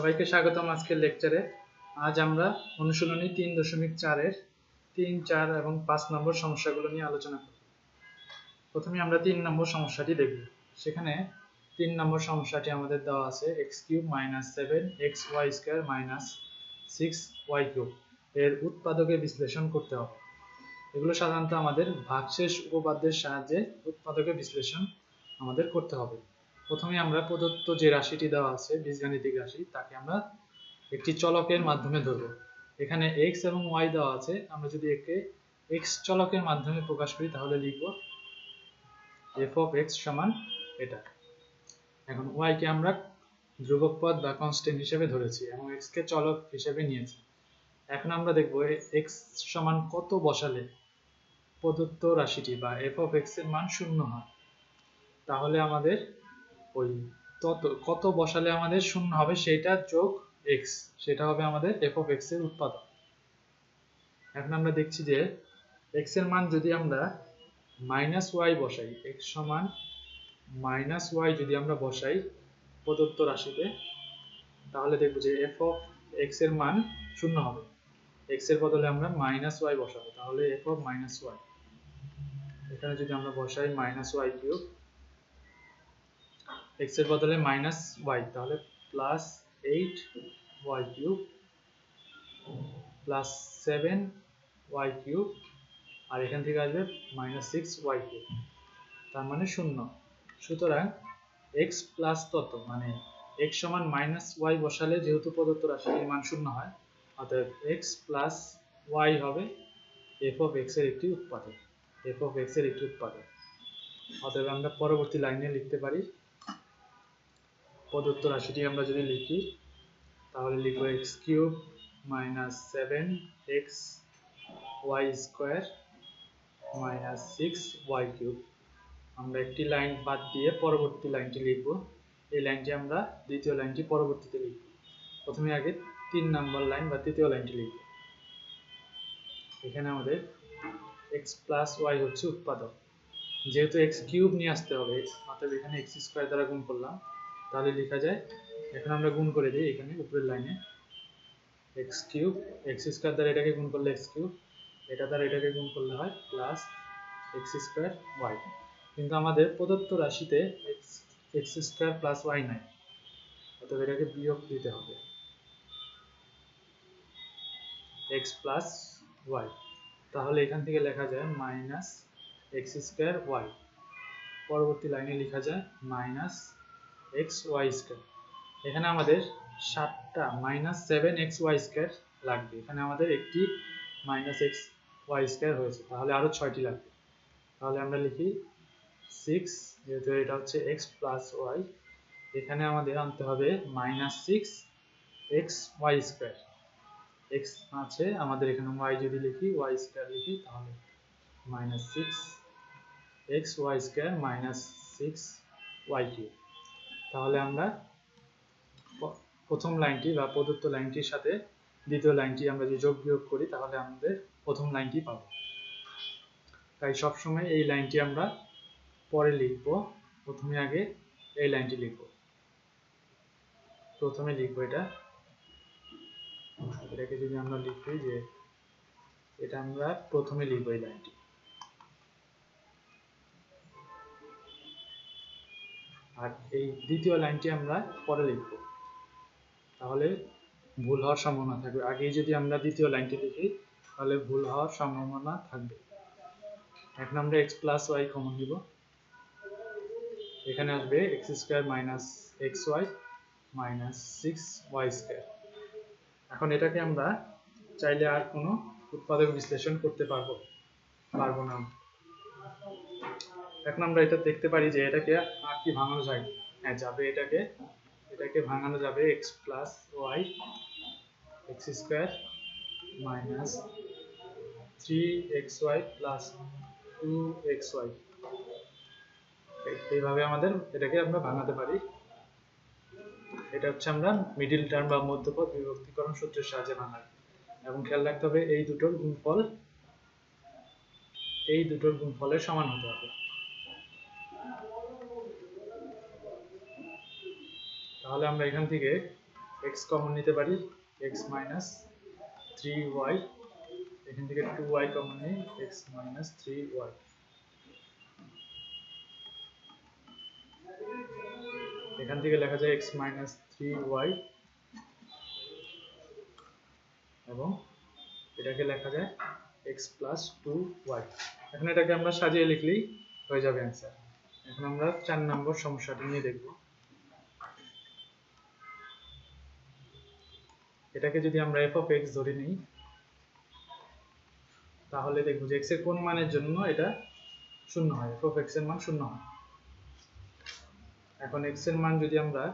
সবাইকে স্বাগতম আজকের লেকচারে আজ আমরা অনুশীলনী তিন দশমিক চারের তিন, চার এবং পাঁচ নম্বর সমস্যাগুলো নিয়ে আলোচনা করব। প্রথমে আমরা তিন নম্বর সমস্যাটি দেখব। সেখানে তিন নম্বর সমস্যাটি আমাদের দেওয়া আছে x cube minus seven x y square minus six y cube. এর উৎপাদকে বিশ্লেষণ করতে হবে। এগুলো সাধারণত আমাদের ভাগশেষ উপপাদ্যের সাহায্যে উৎপাদকে বিশ্লেষণ আমাদের করতে হবে। প্রথমে আমরা প্রদত্ত যে রাশিটি দেওয়া আছে, বীজগাণিতিক রাশি, তাকে আমরা একটি চলকের মাধ্যমে ধরব। এখানে x এবং y দেওয়া আছে, আমরা যদি একে x চলকের মাধ্যমে প্রকাশ করি, তাহলে লিখব f of x সমান এটা। এখন y কে আমরা ধ্রুবক পদ বা কনস্ট্যান্ট হিসেবে ধরেছি এবং x কে চলক হিসেবে নিয়েছি। এখন আমরা দেখব x সমান কত বসালে প্রদত্ত রাশিটি বা f of x এর মান শূন্য হয়। তাহলে আমাদের ওই তত, কত বসালে আমাদের শূন্য হবে সেটা যোগ x, সেটা হবে আমাদের f of x এর উৎপাদক। এখন আমরা দেখছি যে x এর মান যদি আমরা মাইনাস ওয়াই বসাই, x সমান মাইনাস ওয়াই যদি আমরা বসাই প্রদত্ত রাশিতে, তাহলে দেখব যে f of x এর মান শূন্য হবে। x এর বদলে আমরা মাইনাস ওয়াই বসাবো, তাহলে f of মাইনাস ওয়াই এখানে যদি আমরা বসাই মাইনাস ওয়াই কিউব x এর বদলে মাইনাস ওয়াই তাহলে plus eight y cube plus seven y cube আর এখান থেকে আসবে মাইনাস সিক্স ওয়াই কিউব তার মানে শূন্য। সুতরাং x প্লাস তত মানে x সমান মাইনাস ওয়াই বসালে যেহেতু প্রদত্ত রাশিটির মান শূন্য হয়, অতএব x প্লাস ওয়াই হবে f of x এর একটি উৎপাদক, f of x এর একটি উৎপাদক। অতএব আমরা পরবর্তী লাইনে লিখতে পারি প্রদত্ত রাশিটি আমরা যদি লিখি, তাহলে লিখব x cube minus seven x y square minus six y cube আমরা একটি লাইন বাদ দিয়ে পরবর্তী লাইনটি লিখব। এই লাইনটি আমরা দ্বিতীয় লাইনটি পরবর্তীতে লিখব। প্রথমে আগে তিন নাম্বার লাইন বা তৃতীয় লাইনটি লিখব। এখানে আমাদের এক্স প্লাস ওয়াই হচ্ছে উৎপাদক। যেহেতু এক্স কিউব নিয়ে আসতে হবে অর্থাৎ এখানে এক্স স্কোয়ার দ্বারা গুণ করলাম। তাহলে লেখা যায়, এখন আমরা গুণ করে দিই এখানে, উপরের লাইনে। এক্স কিউব এক্স স্কোয়ার দ্বারা এটাকে গুণ করলে এক্স কিউব এটা দ্বারা এটাকে গুণ করলে হয় প্লাস এক্স স্কোয়ার ওয়াই কিন্তু আমাদের প্রদত্ত রাশিতে x x square plus y নাই, অতএব এটাকে বিয়োগ দিতে হবে। এক্স প্লাস ওয়াই তাহলে এখান থেকে লেখা যায় মাইনাস এক্স স্কোয়ার ওয়াই পরবর্তী লাইনে লেখা যায় মাইনাস এক্স ওয়াই স্কোয়ার এখানে আমাদের সাতটা minus seven x y square লাগবে। এখানে আমাদের একটি মাইনাস এক্স ওয়াই স্কোয়ার হয়েছে। তাহলে আরও ছয়টি লাগবে। তাহলে আমরা লিখি সিক্স যেহেতু এটা হচ্ছে এক্স প্লাস ওয়াই এখানে আমাদের আনতে হবে minus six x y square x আছে, আমাদের এখানে ওয়াই যদি লিখি ওয়াই স্কোয়ার লিখি, তাহলে minus six x y square minus six y cube তাহলে আমরা প্রথম লাইনটি বা প্রদত্ত লাইনটির সাথে দ্বিতীয় লাইনটি আমরা যদি যোগ বিয়োগ করি, তাহলে আমাদের প্রথম লাইনটি পাবো। তাই সবসময় এই লাইনটি আমরা পরে লিখব। প্রথমে আগে এই লাইনটি লিখব। প্রথমে লিখব এটা। এটাকে যদি আমরা লিখি যে, এটা আমরা প্রথমে লিখব এই লাইনটি। আর এই দ্বিতীয় লাইনটি আমরা পরে লিখব। তাহলে ভুল হওয়ার সম্ভাবনা থাকবে। আগে যদি আমরা দ্বিতীয় লাইনটি লিখি, তাহলে ভুল হওয়ার সম্ভাবনা থাকবে। এখন আমরা এক্স প্লাস ওয়াই কমন নিব। এখানে আসবে x square minus x y minus six y square এখন এটাকে আমরা চাইলে আর কোনো উৎপাদক বিশ্লেষণ করতে পারব পারব না। এখন আমরা এটা দেখতে পারি যে এটাকে আর কি ভাঙানো যায়। হ্যাঁ যাবে এটাকে এটাকে ভাঙানো যাবে x plus y x square minus three x y plus two x y এইভাবে আমাদের এটাকে আমরা ভাঙাতে পারি। এটা হচ্ছে আমরা মিডিল টার্ম বা মধ্যপদ বিভক্তিকরণ সূত্রের সাহায্যে ভাঙাই। এবং খেয়াল রাখতে হবে এই দুটোর গুণফল, এই দুটোর গুণফলের সমান হতে হবে। তাহলে আমরা এখান থেকে এক্স কমন নিতে পারি এক্স মাইনাস থ্রি ওয়াই এখান থেকে টু ওয়াই কমন নিই এক্স মাইনাস থ্রি ওয়াই এখান থেকে লেখা যায় এক্স মাইনাস থ্রি ওয়াই এবং এটাকে লেখা যায় এক্স প্লাস টু ওয়াই এখন এটাকে আমরা সাজিয়ে লিখলেই হয়ে যাবে অ্যান্সার এখন আমরা চার নম্বর সমস্যাটি নিয়ে দেখব। এটাকে যদি আমরা এফ অফ এক্স ধরে নিই, তাহলে দেখব যে এক্সের কোন মানের জন্য এটা শূন্য হয় এফ অফ এক্সের মান শূন্য হয়। এখন এক্সের মান যদি আমরা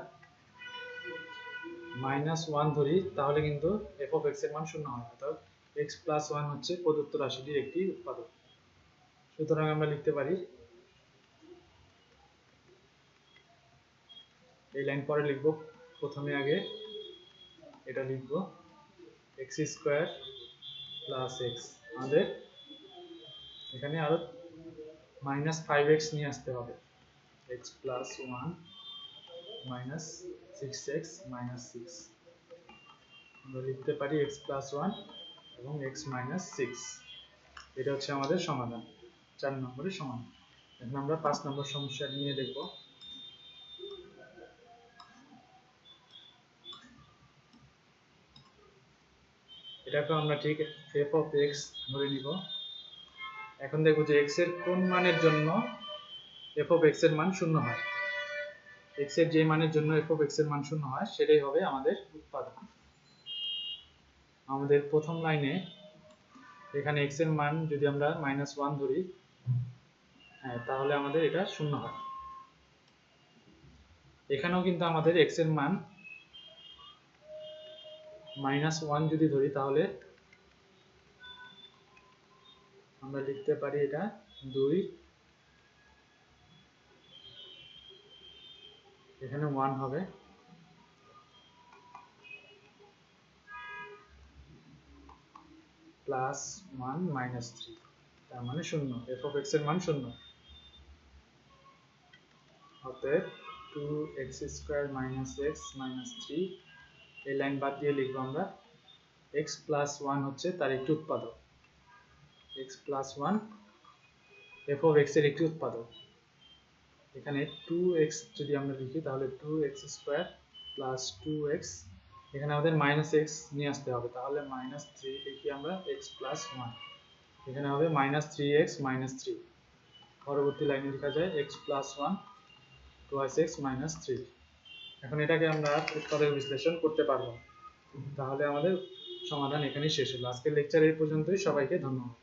মাইনাস ওয়ান ধরি, তাহলে কিন্তু এফ অফ এক্সের মান শূন্য হয়। অর্থাৎ এক্স প্লাস ওয়ান হচ্ছে প্রদত্ত রাশিটির একটি উৎপাদক। সুতরাং আমরা লিখতে পারি এই লাইন পরে লিখব, প্রথমে আগে এটা লিখব এক্স স্কোয়ার প্লাস এক্স আমাদের এখানে আরও মাইনাস ফাইভ এক্স নিয়ে আসতে হবে। X plus one minus six x minus six আমরা লিখতে পারি এক্স প্লাস ওয়ান এবং এক্স মাইনাস সিক্স এটা হচ্ছে আমাদের সমাধান, চার নম্বরের সমাধান। এখন আমরা পাঁচ নম্বর সমস্যা নিয়ে দেখব। এটাকে আমরা ঠিক এফ অফ এক্স ধরে নিব। এখন দেখব যে এক্সের কোন মানের জন্য এফ অফ এক্সের মান শূন্য হয়। এক্সের যে মানের জন্য এফ অফ এক্সের মান শূন্য হয়, সেটাই হবে আমাদের উৎপাদন। আমাদের প্রথম লাইনে এখানে এক্সের মান যদি আমরা মাইনাস ওয়ান ধরি হ্যাঁ তাহলে আমাদের এটা শূন্য হয়। এখানেও কিন্তু আমাদের এক্সের মান মাইনাস ওয়ান যদি ধরি তাহলে আমরা লিখতে পারি এটা দুই। এখানে ওয়ান হবে। প্লাস ওয়ান মাইনাস থ্রি তার মানে শূন্য। এফ অফ এক্সের মান শূন্য। অতএব two x square minus x minus three এই লাইন বাদ দিয়ে লিখব আমরা। এক্স প্লাস ওয়ান হচ্ছে তার একটি উৎপাদক। X plus one f of এক্সের একটি উৎপাদক। এখানে টু এক্স যদি আমরা লিখি, তাহলে two x square plus two x এখানে আমাদের মাইনাস এক্স নিয়ে আসতে হবে। তাহলে মাইনাস থ্রি লিখি আমরা এক্স প্লাস ওয়ান এখানে হবে minus three x minus three পরবর্তী লাইনে লেখা যায় x plus one twice x minus three এখন এটাকে আমরা উৎপাদক বিশ্লেষণ করতে পারব তাহলে আমাদের সমাধান এখানেই শেষ হলো। আজকের লেকচার এই পর্যন্তই। সবাইকে ধন্যবাদ।